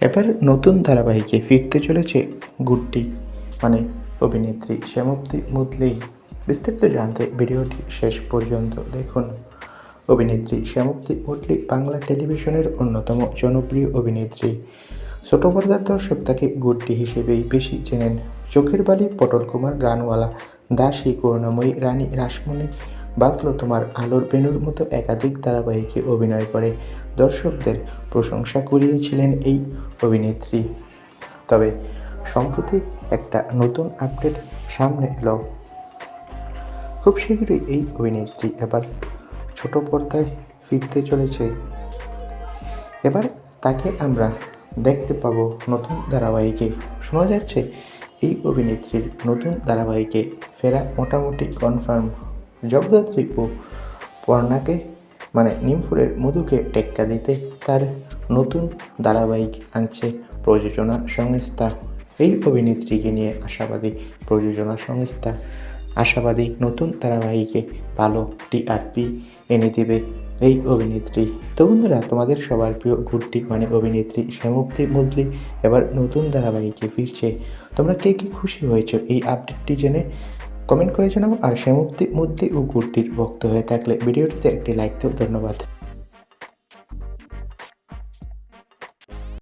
এবার নতুন ধারাবাহিকে ফিরতে চলেছে গুড্ডি মানে অভিনেত্রী শ্যামপ্তি মুদলি। বিস্তারিত জানতে ভিডিওটি শেষ পর্যন্ত দেখুন। অভিনেত্রী শ্যামপ্তি মুদলি বাংলা টেলিভিশনের অন্যতম জনপ্রিয় অভিনেত্রী। ছোট পর্দার দর্শক তাকে গুড্ডি হিসেবেই বেশি চেনেন। চোখের বালি পটল কুমার, গানওয়ালা দাসী করুণাময়ী, রানী রাসমণি বাঁচলো তোমার আলোর বেনুর মতো একাধিক ধারাবাহিকে অভিনয় করে। দর্শকদের প্রশংসা কুড়িয়েছিলেন এই অভিনেত্রী। তবে সম্প্রতি একটা নতুন আপডেট সামনে এলো। খুব শীঘ্রই এই অভিনেত্রী এবার ছোট পর্দায় ফিরতে চলেছে। এবার তাকে আমরা দেখতে পাবো নতুন ধারাবাহিকে। শোনা যাচ্ছে, এই অভিনেত্রীর নতুন ধারাবাহিকে ফেরা মোটামুটি কনফার্ম জগদাত্রী ও পর্ণাকে মানে নিমফুলের মধুকে টেক্কা দিতে তার নতুন ধারাবাহিক আনছে প্রযোজনা সংস্থা। এই অভিনেত্রীকে নিয়ে আশাবাদী প্রযোজনা সংস্থা আশাবাদী নতুন ধারাবাহিকে ভালো টিআরপি এনে দেবে এই অভিনেত্রী। তো বন্ধুরা, তোমাদের সবার প্রিয় গুড্ডি মানে অভিনেত্রী শ্যামপ্তি মুদলি এবার নতুন ধারাবাহিকে ফিরছে। তোমরা কে কি খুশি হয়েছো এই আপডেটটি জেনে কমেন্ট করে জানাও আর শ্যামপ্তি মধ্যে ও গুড্ডির ভক্ত হয়ে থাকলে ভিডিওটিতে একটি লাইক তো ধন্যবাদ।